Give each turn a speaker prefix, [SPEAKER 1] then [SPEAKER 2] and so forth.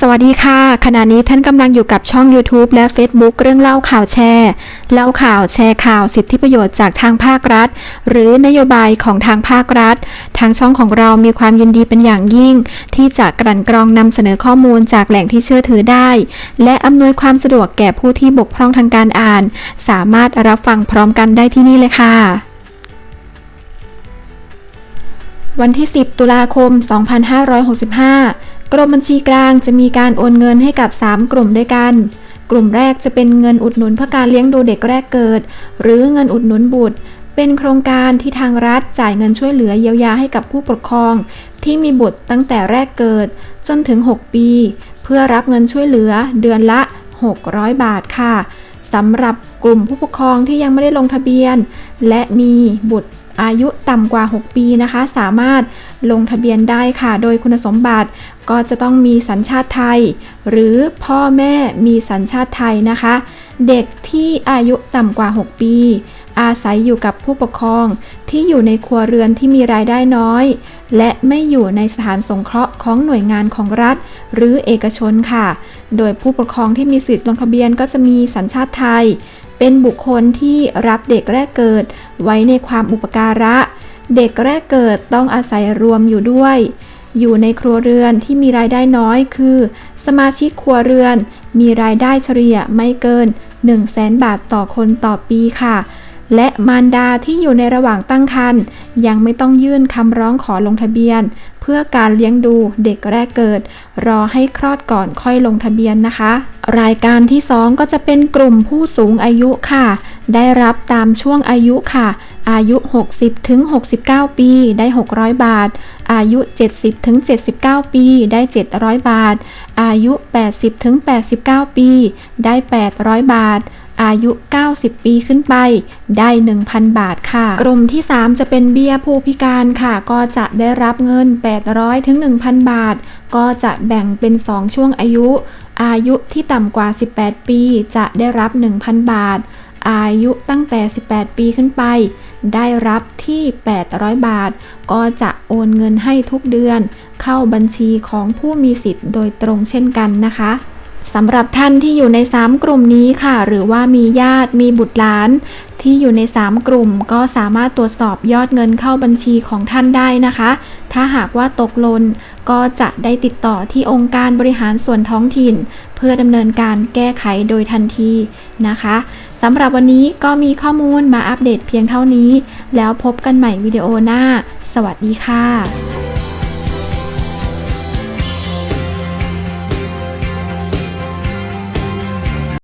[SPEAKER 1] สวัสดีค่ะ ขณะนี้ท่านกำลังอยู่กับช่อง YouTube และ Facebook เรื่องเล่าข่าวแชร์ เล่าข่าวแชร์ข่าวสิทธิประโยชน์จากทางภาครัฐ หรือนโยบายของทางภาครัฐ ทางช่องของเรามีความยินดีเป็นอย่างยิ่ง ที่จะกลั่นกรองนำเสนอข้อมูลจากแหล่งที่เชื่อถือได้ และอำนวยความสะดวกแก่ผู้ที่บกพร่องทางการอ่าน สามารถรับฟังพร้อมกันได้ที่นี่เลยค่ะวันที่ 10 ตุลาคม 2565 กรมบัญชีกลางจะมีการโอนเงินให้กับ 3 กลุ่มด้วยกัน กลุ่มแรกจะเป็นเงินอุดหนุนเพื่อการเลี้ยงดูเด็กแรกเกิด หรือเงินอุดหนุนบุตร เป็นโครงการที่ทางรัฐจ่ายเงินช่วยเหลือเยียวยาให้กับผู้ปกครอง ที่มีบุตรตั้งแต่แรกเกิด จนถึง 6 ปี เพื่อรับเงินช่วยเหลือเดือนละ 600 บาทค่ะสำหรับกลุ่มผู้ปกครองที่ยังไม่ได้ลงทะเบียน และมีบุตร อายุต่ำกว่า 6 ปีนะคะ สามารถลงทะเบียนได้ค่ะ โดยคุณสมบัติก็จะต้องมีสัญชาติไทย หรือพ่อแม่มีสัญชาติไทยนะคะ เด็กที่อายุต่ำกว่า 6 ปี อาศัยอยู่กับผู้ปกครองที่อยู่ในครัวเรือนที่มีรายได้น้อย และไม่อยู่ในสถานสงเคราะห์ของหน่วยงานของรัฐ หรือเอกชนค่ะ โดยผู้ปกครองที่มีสิทธิ์ลงทะเบียนก็จะมีสัญชาติไทย เป็นบุคคลที่รับเด็กแรกเกิดไว้ในความอุปการะ เด็กแรกเกิดต้องอาศัยรวมอยู่ด้วย อยู่ในครัวเรือนที่มีรายได้น้อยคือ สมาชิกครัวเรือน มีรายได้เฉลี่ยไม่เกิน 1 0 0 0 0แสนบาทต่อคนต่อปีค่ะ และมารดาที่อยู่ในระหว่างตั้งครรภ์ยังไม่ต้องยื่นคำร้องขอลงทะเบียน เพื่อการเลี้ยงดูเด็กแรกเกิด รอให้คลอดก่อนค่อยลงทะเบียนนะคะ รายการที่ 2 ก็จะเป็นกลุ่มผู้สูงอายุค่ะ ได้รับตามช่วงอายุค่ะ อายุ 60ถึง69 ปี ได้ 600 บาท อายุ 70ถึง79 ปี ได้ 700 บาท อายุ 80ถึง89 ปี ได้ 800 บาทอายุ 90 ปีขึ้นไป ได้ 1,000 บาทค่ะ กลุ่มที่ 3 จะเป็นเบี้ยผู้พิการค่ะ ก็จะได้รับเงิน 800 ถึง 1,000 บาท ก็จะแบ่งเป็น 2 ช่วงอายุ อายุที่ต่ำกว่า 18 ปี จะได้รับ 1,000 บาท อายุตั้งแต่ 18 ปีขึ้นไป ได้รับที่ 800 บาท ก็จะโอนเงินให้ทุกเดือน เข้าบัญชีของผู้มีสิทธิ์โดยตรงเช่นกันนะคะสำหรับท่านที่อยู่ใน 3 กลุ่มนี้ค่ะ หรือว่ามีญาติมีบุตรหลาน ที่อยู่ใน 3 กลุ่ม ก็สามารถตรวจสอบยอดเงินเข้าบัญชีของท่านได้นะคะ ถ้าหากว่าตกหล่นก็จะได้ติดต่อที่องค์การบริหารส่วนท้องถิ่น เพื่อดำเนินการแก้ไขโดยทันทีนะคะ สำหรับวันนี้ก็มีข้อมูลมาอัปเดตเพียงเท่านี้ แล้วพบกันใหม่วิดีโอหน้า สวัสดีค่ะ